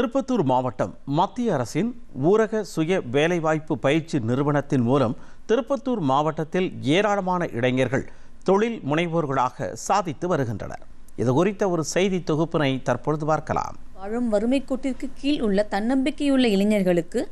திருப்பத்தூர் மாவட்டம் மத்திய அரசின் ஊரக சுய வேலைவாய்ப்பு பயிற்சி நிறுவனத்தின் மூலம் திருப்பத்தூர் மாவட்டத்தில் ஏராளமான இளைஞர்கள் தொழில் முனைவோர்களாக சாதித்து வருகின்றனர். இது குறித்த ஒரு செய்தி தொகுப்பினை தற்பொழுது பார்க்கலாம். வாழும் வறுமை கோட்டிற்கு கீழ் உள்ள தன்னம்பிக்கையுள்ள இளைஞர்களுக்கு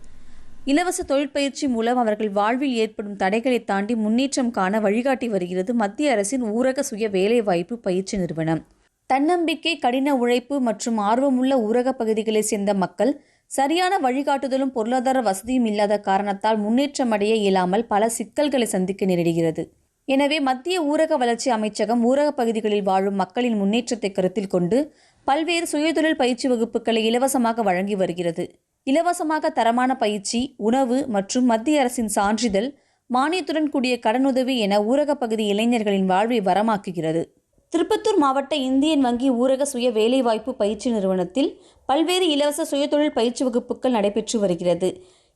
இலவச தொழிற்பயிற்சி மூலம் அவர்கள் வாழ்வில் ஏற்படும் தடைகளை தாண்டி முன்னேற்றம் காண வழிகாட்டி வருகிறது மத்திய அரசின் ஊரக சுய வேலைவாய்ப்பு பயிற்சி நிறுவனம். தன்னம்பிக்கை கடின உழைப்பு மற்றும் ஆர்வமுள்ள ஊரக பகுதிகளைச் சேர்ந்த மக்கள் சரியான வழிகாட்டுதலும் பொருளாதார வசதியும் இல்லாத காரணத்தால் முன்னேற்றம் அடைய இயலாமல் பல சிக்கல்களை சந்திக்க நேரிடுகிறது. எனவே மத்திய ஊரக வளர்ச்சி அமைச்சகம் ஊரக பகுதிகளில் வாழும் மக்களின் முன்னேற்றத்தை கருத்தில் கொண்டு பல்வேறு சுயதொழில் பயிற்சி வகுப்புகளை இலவசமாக வழங்கி வருகிறது. இலவசமாக தரமான பயிற்சி உணவு மற்றும் மத்திய அரசின் சான்றிதழ் மானியத்துடன் கூடிய கடனுதவி என ஊரக பகுதி இளைஞர்களின் வாழ்வை வரமாக்குகிறது. திருப்பத்தூர் மாவட்ட இந்தியன் வங்கி ஊரக சுய வேலைவாய்ப்பு பயிற்சி நிறுவனத்தில் பல்வேறு இலவச சுயதொழில் பயிற்சி வகுப்புகள் நடைபெற்று வருகிறது.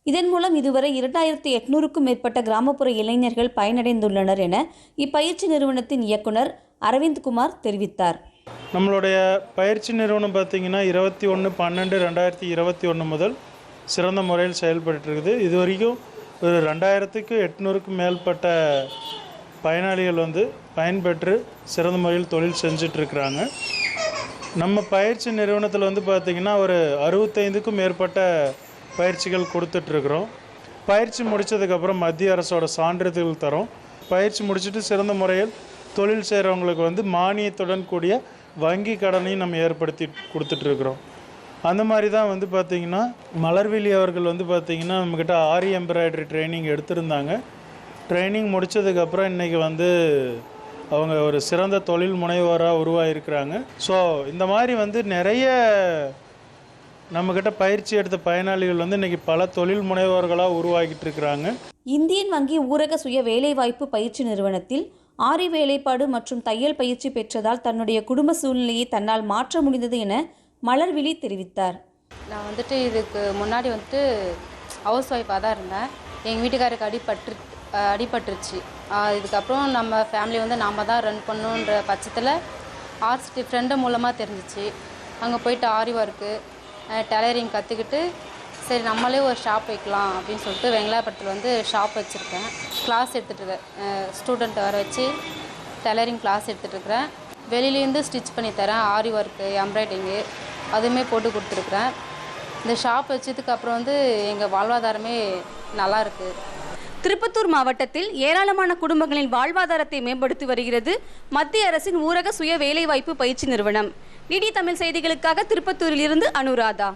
இதன் மூலம் இதுவரை இரண்டாயிரத்தி எட்நூறுக்கும் மேற்பட்ட கிராமப்புற இளைஞர்கள் பயனடைந்துள்ளனர் என இப்பயிற்சி நிறுவனத்தின் இயக்குனர் அரவிந்த் குமார் தெரிவித்தார். நம்மளுடைய பயிற்சி நிறுவனம் பார்த்திங்கன்னா இருபத்தி ஒன்று பன்னெண்டு ரெண்டாயிரத்தி இருபத்தி ஒன்று முதல் சிறந்த முறையில் செயல்பட்டு இருக்குது இது வரைக்கும் ஒரு ரெண்டாயிரத்துக்கு எட்நூறுக்கும் மேற்பட்ட பயனாளிகள் வந்து பயன்பெற்று சிறந்த முறையில் தொழில் செஞ்சிட்ருக்கிறாங்க. நம்ம பயிற்சி நிறுவனத்தில் வந்து பார்த்திங்கன்னா ஒரு அறுபத்தைந்துக்கும் மேற்பட்ட பயிற்சிகள் கொடுத்துட்ருக்குறோம். பயிற்சி முடித்ததுக்கப்புறம் மத்திய அரசோட சான்றிதழ் தரோம். பயிற்சி முடிச்சுட்டு சிறந்த முறையில் தொழில் செய்கிறவங்களுக்கு வந்து மானியத்துடன் கூடிய வங்கி கடனையும் நம்ம ஏற்படுத்தி கொடுத்துட்ருக்குறோம். அந்த மாதிரி தான் வந்து பார்த்திங்கன்னா மலர்விழி அவர்கள் வந்து பார்த்திங்கன்னா நம்மக்கிட்ட ஆரி எம்ப்ராய்டரி ட்ரைனிங் எடுத்திருந்தாங்க. ட்ரைனிங் முடித்ததுக்கப்புறம் இன்றைக்கி வந்து அவங்க ஒரு சிறந்த தொழில் முனைவோராக உருவாகிருக்கிறாங்க ஸோ இந்த மாதிரி வந்து நிறைய நம்மக்கிட்ட பயிற்சி எடுத்த பயனாளிகள் வந்து இன்றைக்கி பல தொழில் முனைவோர்களாக உருவாகிட்டு இருக்கிறாங்க இந்தியன் வங்கி ஊரக சுய வேலைவாய்ப்பு பயிற்சி நிறுவனத்தில் ஆரி வேலைப்பாடு மற்றும் தையல் பயிற்சி பெற்றதால் தன்னுடைய குடும்ப சூழ்நிலையை தன்னால் மாற்ற முடிந்தது என மலர்விழி தெரிவித்தார். நான் வந்துட்டு இதுக்கு முன்னாடி வந்துட்டு ஹவுஸ் ஒய்ஃபாக தான் இருந்தேன். எங்கள் வீட்டுக்காருக்கு அடிபட்டு அடிபட்டுருச்சு. இதுக்கப்புறம் நம்ம ஃபேமிலி வந்து நாம் தான் ரன் பண்ணணுன்ற பட்சத்தில் ஆர்ட்ஸ் ஃப்ரெண்டு மூலமாக தெரிஞ்சிச்சு. அங்கே போயிட்டு ஆரி ஒர்க்கு டெய்லரிங் கற்றுக்கிட்டு சரி நம்மளே ஒரு ஷாப் வைக்கலாம் அப்படின்னு சொல்லிட்டு வெங்கலாபுரத்தில் வந்து ஷாப் வச்சுருக்கேன். கிளாஸ் எடுத்துகிட்டுருக்கேன் ஸ்டூடெண்ட்டை வர வச்சு டெய்லரிங் கிளாஸ் எடுத்துகிட்டுருக்குறேன் வெளியிலேருந்து ஸ்டிச் பண்ணி தரேன் ஆரி ஒர்க்கு எம்ப்ராய்டிங்கு அதுவுமே போட்டு கொடுத்துருக்குறேன் இந்த ஷாப் வச்சதுக்கு அப்புறம் வந்து எங்கள் வாழ்வாதாரமே நல்லா இருக்குது திருப்பத்தூர் மாவட்டத்தில் ஏராளமான குடும்பங்களின் வாழ்வாதாரத்தை மேம்படுத்தி வருகிறது. மத்திய அரசின் ஊரக சுய வேலைவாய்ப்பு பயிற்சி நிறுவனம். டிடி தமிழ் செய்திகளுக்காக திருப்பத்தூரிலிருந்து அனுராதா.